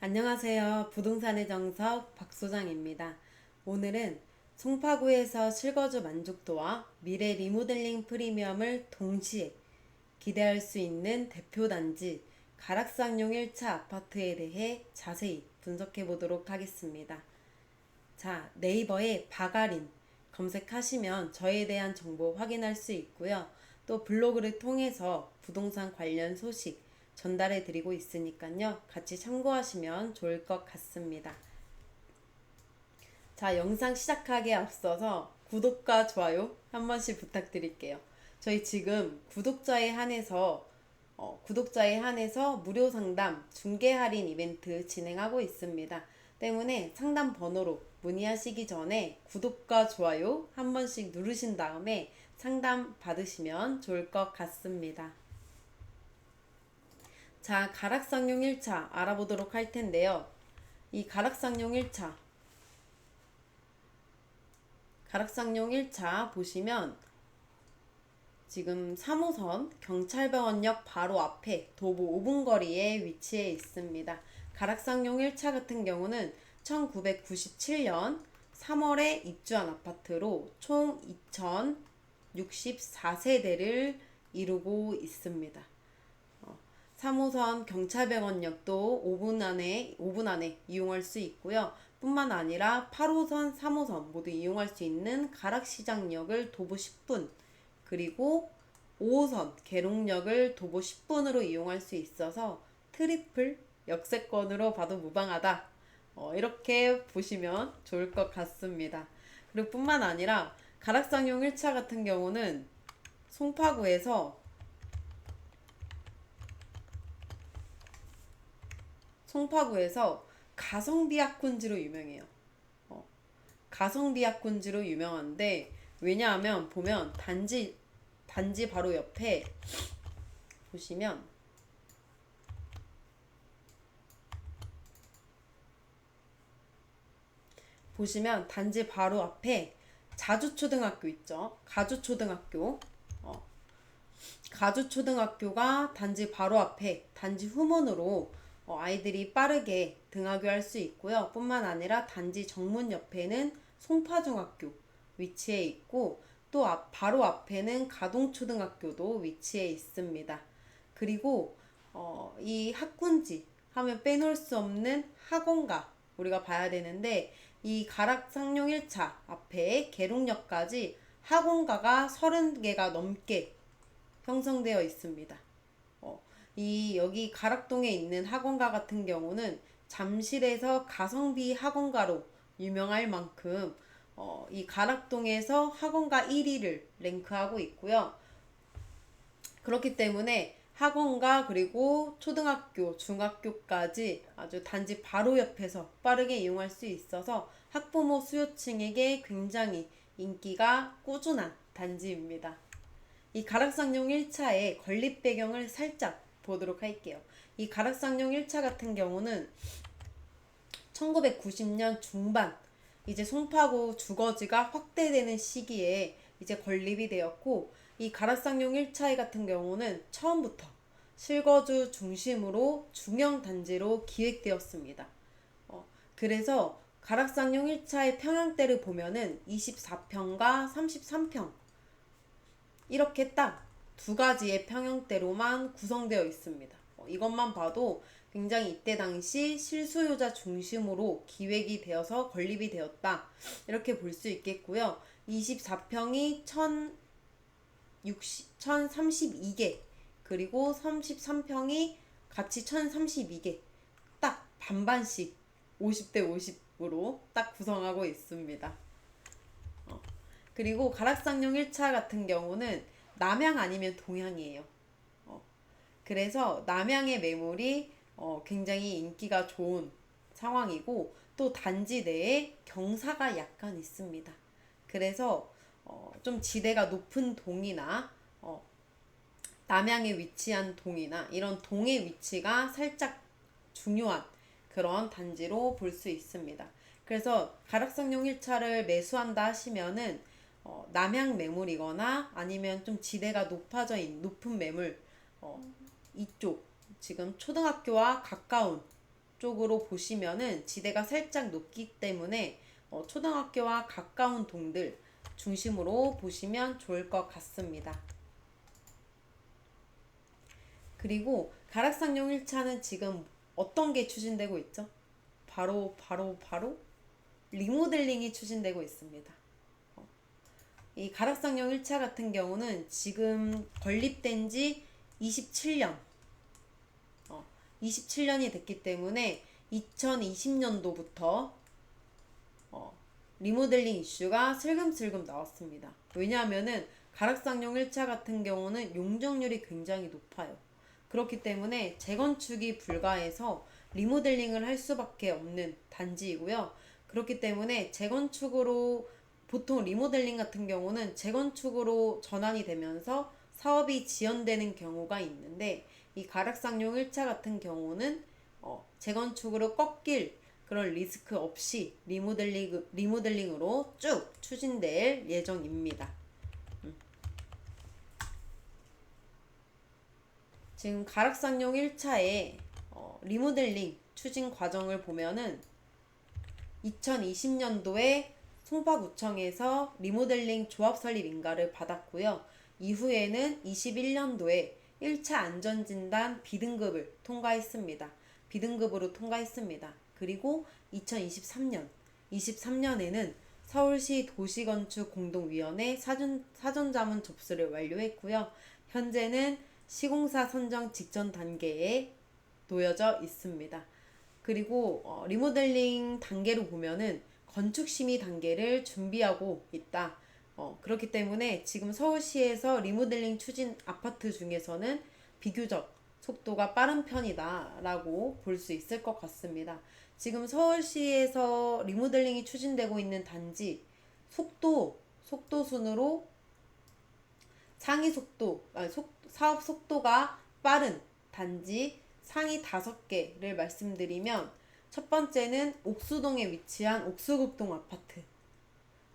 안녕하세요. 부동산의 정석 박소장입니다. 오늘은 송파구에서 실거주 만족도와 미래 리모델링 프리미엄을 동시에 기대할 수 있는 대표 단지 가락상용 1차 아파트에 대해 자세히 분석해 보도록 하겠습니다. 자, 네이버에 바가린 검색하시면 저에 대한 정보 확인할 수 있고요. 또 블로그를 통해서 부동산 관련 소식 전달해 드리고 있으니까요. 같이 참고하시면 좋을 것 같습니다. 자, 영상 시작하기에 앞서서 구독과 좋아요 한 번씩 부탁드릴게요. 저희 지금 구독자에 한해서 어, 구독자에 한해서 무료 상담 중개 할인 이벤트 진행하고 있습니다. 때문에 상담 번호로 문의하시기 전에 구독과 좋아요 한 번씩 누르신 다음에 상담 받으시면 좋을 것 같습니다. 자, 가락상용 1차 알아보도록 할 텐데요. 이 가락상용 1차 가락상용 1차 보시면 지금 3호선 경찰병원역 바로 앞에 도보 5분 거리에 위치해 있습니다. 가락상용 1차 같은 경우는 1997년 3월에 입주한 아파트로 총 2064세대를 이루고 있습니다. 3호선 경찰병원역도 5분 안에 5분 안에 이용할 수 있고요. 뿐만 아니라 8호선, 3호선 모두 이용할 수 있는 가락시장역을 도보 10분 그리고 5호선 계룡역을 도보 10분으로 이용할 수 있어서 트리플 역세권으로 봐도 무방하다. 어, 이렇게 보시면 좋을 것 같습니다. 그리고 뿐만 아니라 가락상용 1차 같은 경우는 송파구에서 송파구에서 가성비약군지로 유명해요. 어, 가성비약군지로 유명한데 왜냐하면 보면 단지 단지 바로 옆에 보시면 보시면 단지 바로 앞에 자주초등학교 있죠. 가주초등학교. 어, 가주초등학교가 단지 바로 앞에 단지 후문으로 어, 아이들이 빠르게 등하교할 수 있고요. 뿐만 아니라 단지 정문 옆에는 송파중학교 위치해 있고 또 앞, 바로 앞에는 가동초등학교도 위치해 있습니다. 그리고 어, 이 학군지 하면 빼놓을 수 없는 학원가 우리가 봐야 되는데 이 가락상용 1차 앞에 계룡역까지 학원가가 30개가 넘게 형성되어 있습니다. 어, 이 여기 가락동에 있는 학원가 같은 경우는 잠실에서 가성비 학원가로 유명할 만큼 어, 이 가락동에서 학원가 1위를 랭크하고 있고요. 그렇기 때문에 학원가 그리고 초등학교, 중학교까지 아주 단지 바로 옆에서 빠르게 이용할 수 있어서 학부모 수요층에게 굉장히 인기가 꾸준한 단지입니다. 이 가락상용 1차의 건립 배경을 살짝 보도록 할게요. 이 가락상용 1차 같은 경우는 1990년 중반 이제 송파구 주거지가 확대되는 시기에 이제 건립이 되었고 이 가락상용 1차의 같은 경우는 처음부터 실거주 중심으로 중형 단지로 기획되었습니다. 어, 그래서 가락상용 1차의 평형대를 보면은 24평과 33평 이렇게 딱 두 가지의 평형대로만 구성되어 있습니다. 어, 이것만 봐도 굉장히 이때 당시 실수요자 중심으로 기획이 되어서 건립이 되었다. 이렇게 볼 수 있겠고요. 24평이 1060, 1032개, 그리고 33평이 같이 1032개. 딱 반반씩 50대 50으로 딱 구성하고 있습니다. 어. 그리고 가락상용 1차 같은 경우는 남향 아니면 동향이에요. 어. 그래서 남향의 매물이 어, 굉장히 인기가 좋은 상황이고 또 단지 내에 경사가 약간 있습니다. 그래서 어, 좀 지대가 높은 동이나 어, 남향에 위치한 동이나 이런 동의 위치가 살짝 중요한 그런 단지로 볼 수 있습니다. 그래서 가락성용 1차를 매수한다 하시면은 어, 남향 매물이거나 아니면 좀 지대가 높아져 있는 높은 매물 어, 이쪽 지금 초등학교와 가까운 쪽으로 보시면은 지대가 살짝 높기 때문에 어, 초등학교와 가까운 동들 중심으로 보시면 좋을 것 같습니다. 그리고 가락상용 1차는 지금 어떤 게 추진되고 있죠? 바로 바로 바로 리모델링이 추진되고 있습니다. 어, 이 가락상용 1차 같은 경우는 지금 건립된 지 27년 27년이 됐기 때문에 2020년도부터 어, 리모델링 이슈가 슬금슬금 나왔습니다. 왜냐하면은 가락상용 1차 같은 경우는 용적률이 굉장히 높아요. 그렇기 때문에 재건축이 불가해서 리모델링을 할 수밖에 없는 단지이고요. 그렇기 때문에 재건축으로 보통 리모델링 같은 경우는 재건축으로 전환이 되면서 사업이 지연되는 경우가 있는데 이 가락상용 1차 같은 경우는 어, 재건축으로 꺾일 그런 리스크 없이 리모델링, 리모델링으로 쭉 추진될 예정입니다. 음. 지금 가락상용 1차의 어, 리모델링 추진 과정을 보면은 2020년도에 송파구청에서 리모델링 조합 설립 인가를 받았고요. 이후에는 21년도에 1차 안전진단 B등급을 통과했습니다. B등급으로 통과했습니다. 그리고 2023년, 23년에는 서울시 도시건축공동위원회 사전, 사전자문 접수를 완료했고요. 현재는 시공사 선정 직전 단계에 놓여져 있습니다. 그리고 어, 리모델링 단계로 보면은 건축 심의 단계를 준비하고 있다. 어, 그렇기 때문에 지금 서울시에서 리모델링 추진 아파트 중에서는 비교적 속도가 빠른 편이다라고 볼 수 있을 것 같습니다. 지금 서울시에서 리모델링이 추진되고 있는 단지 속도 속도 순으로 상위 속도 아니 속, 사업 속도가 빠른 단지 상위 다섯 개를 말씀드리면 첫 번째는 옥수동에 위치한 옥수급동 아파트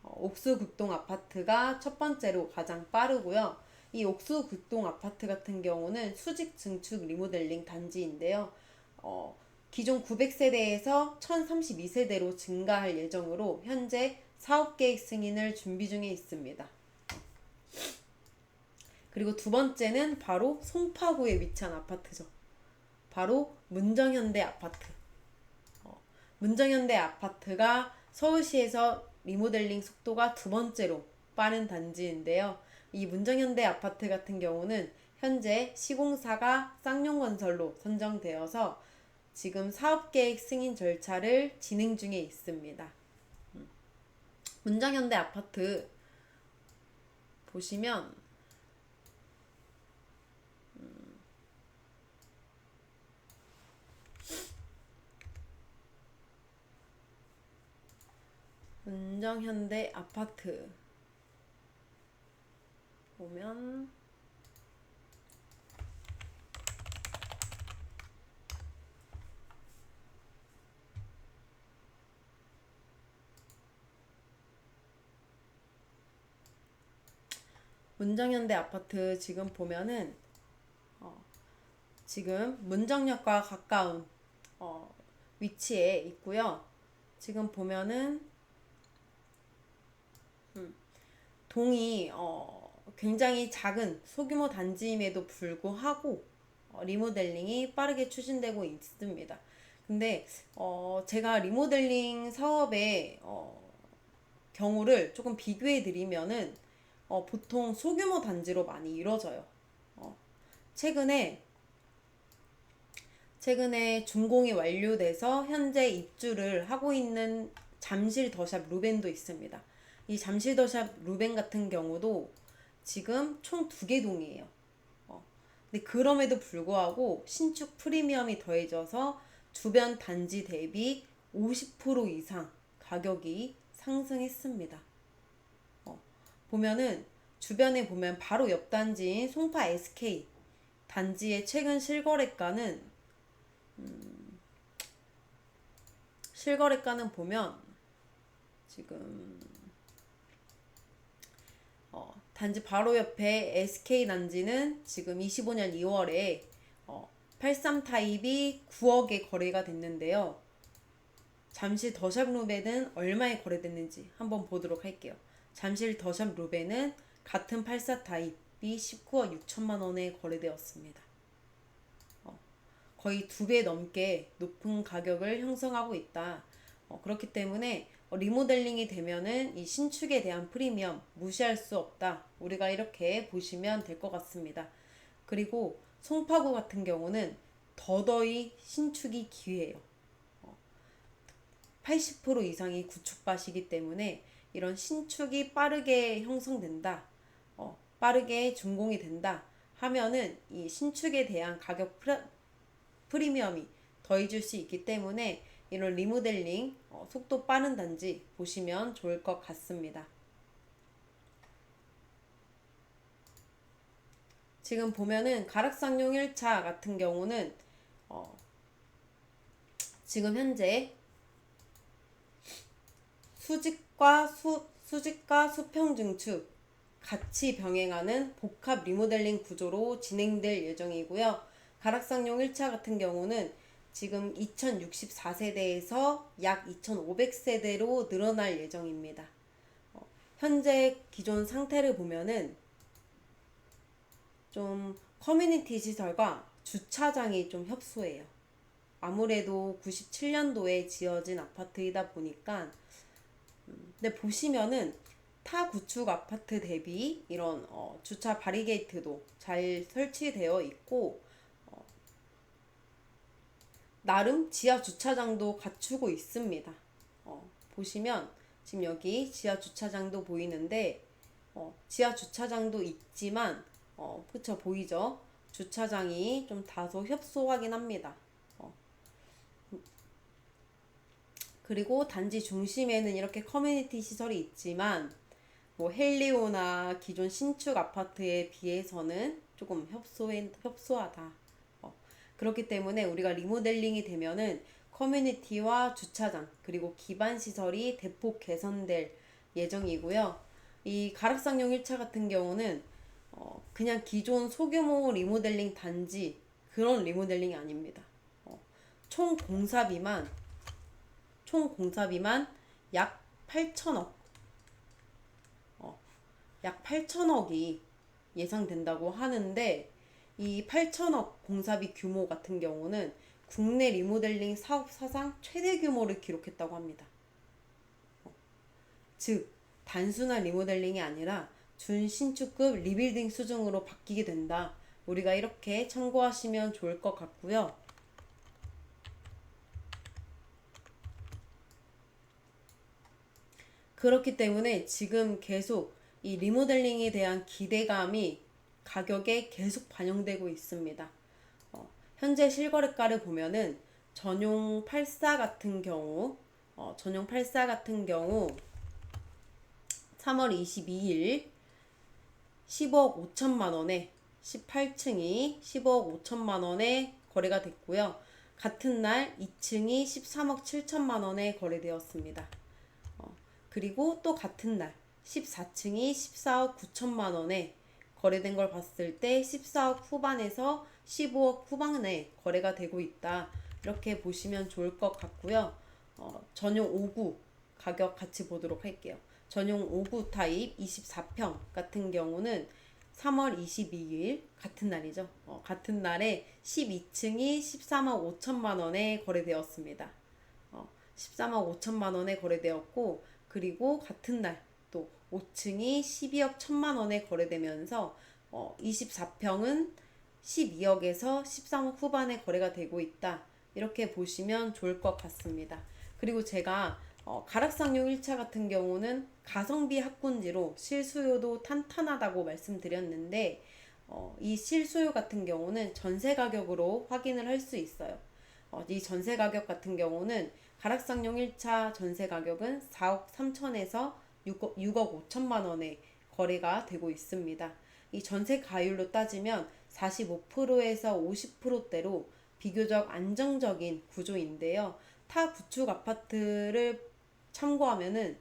어, 옥수극동 아파트가 첫 번째로 가장 빠르고요. 이 옥수극동 아파트 같은 경우는 수직 증축 리모델링 단지인데요. 어, 기존 900세대에서 1032세대로 증가할 예정으로 현재 사업계획 승인을 준비 중에 있습니다. 그리고 두 번째는 바로 송파구에 위치한 아파트죠. 바로 문정현대 아파트. 어, 문정현대 아파트가 서울시에서 리모델링 속도가 두 번째로 빠른 단지인데요. 이 문정현대 아파트 같은 경우는 현재 시공사가 쌍용건설로 선정되어서 지금 사업계획 승인 절차를 진행 중에 있습니다. 음. 문정현대 아파트 보시면 은정현대 아파트 보면 문정현대 아파트 지금 보면은 어, 지금 문정역과 가까운 어, 위치에 있고요. 지금 보면은 동이 어, 굉장히 작은 소규모 단지임에도 불구하고 어, 리모델링이 빠르게 추진되고 있습니다. 근데 어, 제가 리모델링 사업의 어, 경우를 조금 비교해 드리면은 어, 보통 소규모 단지로 많이 이루어져요. 어, 최근에 최근에 준공이 완료돼서 현재 입주를 하고 있는 잠실 더샵 루벤도 있습니다. 이 잠실더샵 루벤 같은 경우도 지금 총 두 개 동이에요. 어. 근데 그럼에도 불구하고 신축 프리미엄이 더해져서 주변 단지 대비 50% 이상 가격이 상승했습니다. 어. 보면은 주변에 보면 바로 옆 단지인 송파 SK 단지의 최근 실거래가는 음, 실거래가는 보면 지금 단지 바로 옆에 SK 단지는 지금 25년 2월에 어, 83 타입이 9억에 거래가 됐는데요. 잠실 더샵 루베는 얼마에 거래됐는지 한번 보도록 할게요. 잠실 더샵 루베는 같은 84 타입이 19억 6천만 원에 거래되었습니다. 어, 거의 두 배 넘게 높은 가격을 형성하고 있다. 어, 그렇기 때문에 어, 리모델링이 되면은 이 신축에 대한 프리미엄 무시할 수 없다. 우리가 이렇게 보시면 될 것 같습니다. 그리고 송파구 같은 경우는 더더이 신축이 기회예요. 80% 이상이 구축밭이기 때문에 이런 신축이 빠르게 형성된다, 어, 빠르게 준공이 된다 하면은 이 신축에 대한 가격 프라, 프리미엄이 더해질 수 있기 때문에 이런 리모델링 어, 속도 빠른 단지 보시면 좋을 것 같습니다. 지금 보면은 가락상용 1차 같은 경우는 어, 지금 현재 수직과 수, 수직과 수평 증축 같이 병행하는 복합 리모델링 구조로 진행될 예정이고요. 가락상용 1차 같은 경우는 지금 2064세대에서 약 2500세대로 늘어날 예정입니다. 어, 현재 기존 상태를 보면은 좀 커뮤니티 시설과 주차장이 좀 협소해요. 아무래도 97년도에 지어진 아파트이다 보니까 음, 근데 보시면은 타 구축 아파트 대비 이런 어, 주차 바리게이트도 잘 설치되어 있고 어, 나름 지하 주차장도 갖추고 있습니다. 어, 보시면 지금 여기 지하 주차장도 보이는데 어, 지하 주차장도 있지만 어, 그쵸 보이죠? 주차장이 좀 다소 협소하긴 합니다. 어. 그리고 단지 중심에는 이렇게 커뮤니티 시설이 있지만 뭐 헬리오나 기존 신축 아파트에 비해서는 조금 협소해, 협소하다. 어. 그렇기 때문에 우리가 리모델링이 되면은 커뮤니티와 주차장 그리고 기반 시설이 대폭 개선될 예정이고요. 이 가락상용 1차 같은 경우는 어, 그냥 기존 소규모 리모델링 단지 그런 리모델링이 아닙니다. 어, 총 공사비만 총 공사비만 약 8천억 어, 약 8천억이 예상된다고 하는데 이 8천억 공사비 규모 같은 경우는 국내 리모델링 사업 사상 최대 규모를 기록했다고 합니다. 어, 즉 단순한 리모델링이 아니라 준신축급 리빌딩 수준으로 바뀌게 된다. 우리가 이렇게 참고하시면 좋을 것 같고요. 그렇기 때문에 지금 계속 이 리모델링에 대한 기대감이 가격에 계속 반영되고 있습니다. 어, 현재 실거래가를 보면은 전용 84 같은 경우, 어, 전용 84 같은 경우 3월 22일 10억 5천만 원에 18층이 10억 5천만 원에 거래가 됐고요. 같은 날 2층이 13억 7천만 원에 거래되었습니다. 어, 그리고 또 같은 날 14층이 14억 9천만 원에 거래된 걸 봤을 때 14억 후반에서 15억 후반에 거래가 되고 있다. 이렇게 보시면 좋을 것 같고요. 어, 전용 5구 가격 같이 보도록 할게요. 전용 5구 타입 24평 같은 경우는 3월 22일 같은 날이죠. 어, 같은 날에 12층이 13억 5천만 원에 거래되었습니다. 어, 13억 5천만 원에 거래되었고 그리고 같은 날또 5층이 12억 1천만 원에 거래되면서 어, 24평은 12억에서 13억 후반에 거래가 되고 있다. 이렇게 보시면 좋을 것 같습니다. 그리고 제가 어, 가락상용 1차 같은 경우는 가성비 학군지로 실수요도 탄탄하다고 말씀드렸는데 어, 이 실수요 같은 경우는 전세 가격으로 확인을 할 수 있어요. 어, 이 전세 가격 같은 경우는 가락상용 1차 전세 가격은 4억 3천에서 6억, 6억 5천만 원에 거래가 되고 있습니다. 이 전세 가율로 따지면 45%에서 50%대로 비교적 안정적인 구조인데요. 타 구축 아파트를 참고하면은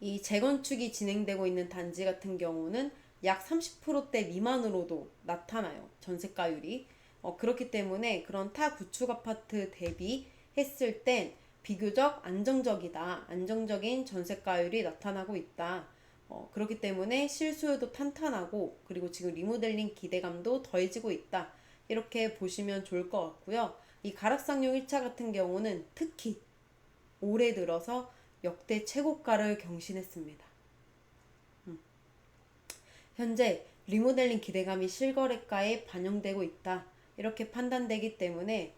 이 재건축이 진행되고 있는 단지 같은 경우는 약 30%대 미만으로도 나타나요. 전세가율이. 어, 그렇기 때문에 그런 타 구축 아파트 대비 했을 땐 비교적 안정적이다. 안정적인 전세가율이 나타나고 있다. 어, 그렇기 때문에 실수요도 탄탄하고 그리고 지금 리모델링 기대감도 더해지고 있다. 이렇게 보시면 좋을 것 같고요. 이 가락상용 1차 같은 경우는 특히 올해 들어서 역대 최고가를 경신했습니다. 음. 현재 리모델링 기대감이 실거래가에 반영되고 있다. 이렇게 판단되기 때문에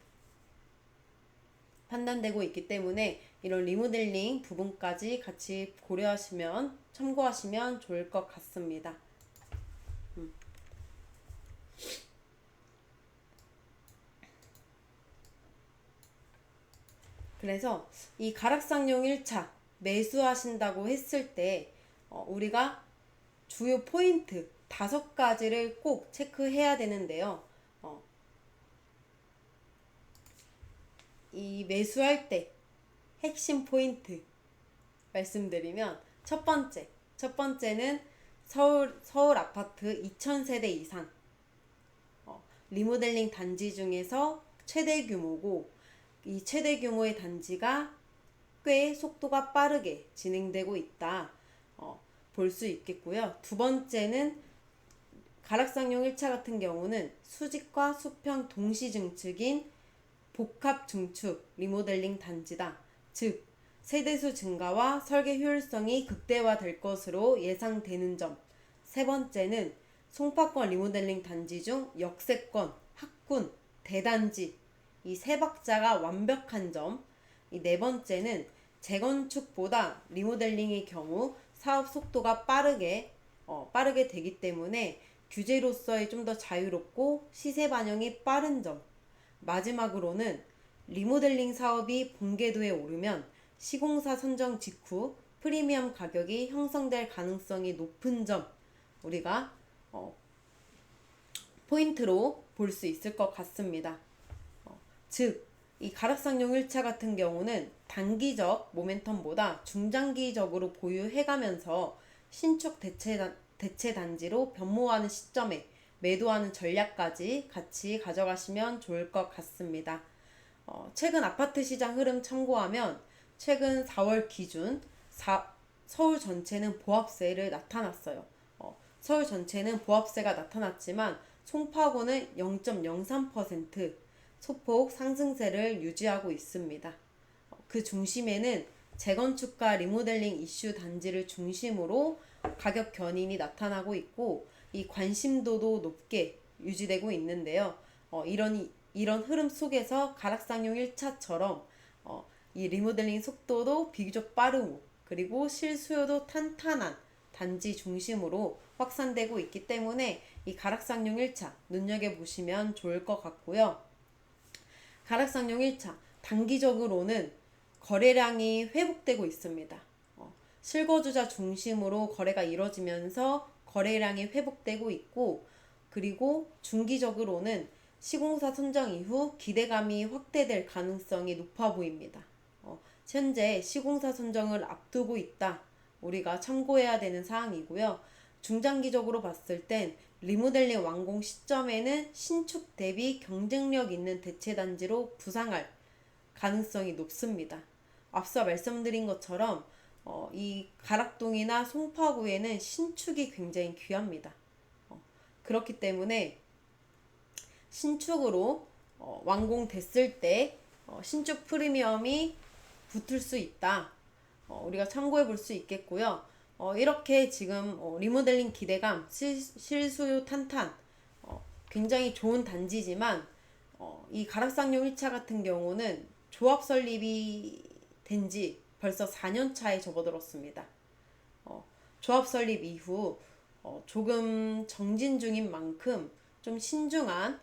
판단되고 있기 때문에 이런 리모델링 부분까지 같이 고려하시면 참고하시면 좋을 것 같습니다. 음. 그래서 이 가락상용 1차 매수하신다고 했을 때 어, 우리가 주요 포인트 다섯 가지를 꼭 체크해야 되는데요. 어, 이 매수할 때 핵심 포인트 말씀드리면 첫 번째, 첫 번째는 서울 서울 아파트 2,000세대 이상 어, 리모델링 단지 중에서 최대 규모고 이 최대 규모의 단지가 꽤 속도가 빠르게 진행되고 있다. 어, 볼 수 있겠고요. 두 번째는 가락상용 1차 같은 경우는 수직과 수평 동시 증축인 복합 증축 리모델링 단지다. 즉, 세대수 증가와 설계 효율성이 극대화될 것으로 예상되는 점. 세 번째는 송파권 리모델링 단지 중 역세권, 학군, 대단지 이 세 박자가 완벽한 점. 이 네 번째는 재건축보다 리모델링의 경우 사업 속도가 빠르게 어, 빠르게 되기 때문에 규제로서의 좀 더 자유롭고 시세 반영이 빠른 점. 마지막으로는 리모델링 사업이 본궤도에 오르면 시공사 선정 직후 프리미엄 가격이 형성될 가능성이 높은 점 우리가 어, 포인트로 볼 수 있을 것 같습니다. 어, 즉, 이 가락상용 1차 같은 경우는 단기적 모멘텀보다 중장기적으로 보유해가면서 신축 대체, 단, 대체 단지로 변모하는 시점에 매도하는 전략까지 같이 가져가시면 좋을 것 같습니다. 어, 최근 아파트 시장 흐름 참고하면 최근 4월 기준 사, 서울 전체는 보합세를 나타났어요. 어, 서울 전체는 보합세가 나타났지만 송파구는 0.03% 소폭 상승세를 유지하고 있습니다. 어, 그 중심에는 재건축과 리모델링 이슈 단지를 중심으로 가격 견인이 나타나고 있고 이 관심도도 높게 유지되고 있는데요. 어, 이런 이런 흐름 속에서 가락상용 1차처럼 어, 이 리모델링 속도도 비교적 빠르고 그리고 실수요도 탄탄한 단지 중심으로 확산되고 있기 때문에 이 가락상용 1차 눈여겨보시면 좋을 것 같고요. 가락상용 1차 단기적으로는 거래량이 회복되고 있습니다. 어, 실거주자 중심으로 거래가 이뤄지면서 거래량이 회복되고 있고 그리고 중기적으로는 시공사 선정 이후 기대감이 확대될 가능성이 높아 보입니다. 어, 현재 시공사 선정을 앞두고 있다. 우리가 참고해야 되는 사항이고요. 중장기적으로 봤을 땐 리모델링 완공 시점에는 신축 대비 경쟁력 있는 대체 단지로 부상할 가능성이 높습니다. 앞서 말씀드린 것처럼 어, 이 가락동이나 송파구에는 신축이 굉장히 귀합니다. 어, 그렇기 때문에 신축으로 어, 완공됐을 때 어, 신축 프리미엄이 붙을 수 있다. 어, 우리가 참고해 볼 수 있겠고요. 어, 이렇게 지금 어, 리모델링 기대감, 실, 실수요 탄탄, 어, 굉장히 좋은 단지지만 어, 이 가락상용 1차 같은 경우는 조합 설립이 된지 벌써 4년 차에 접어들었습니다. 어, 조합 설립 이후 어, 조금 정진 중인 만큼 좀 신중한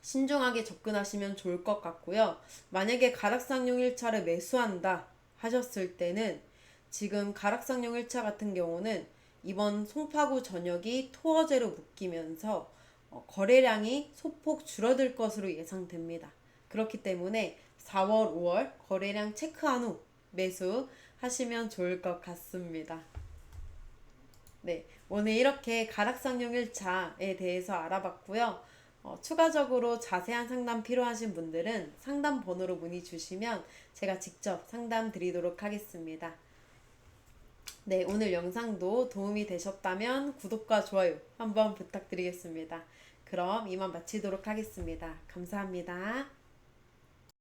신중하게 접근하시면 좋을 것 같고요. 만약에 가락상용 1차를 매수한다 하셨을 때는 지금 가락상용 1차 같은 경우는 이번 송파구 전역이 토어제로 묶이면서 어, 거래량이 소폭 줄어들 것으로 예상됩니다. 그렇기 때문에 4월, 5월 거래량 체크한 후 매수 하시면 좋을 것 같습니다. 네, 오늘 이렇게 가락상용 1차에 대해서 알아봤고요. 어, 추가적으로 자세한 상담 필요하신 분들은 상담 번호로 문의 주시면 제가 직접 상담 드리도록 하겠습니다. 네, 오늘 영상도 도움이 되셨다면 구독과 좋아요 한번 부탁드리겠습니다. 그럼 이만 마치도록 하겠습니다. 감사합니다.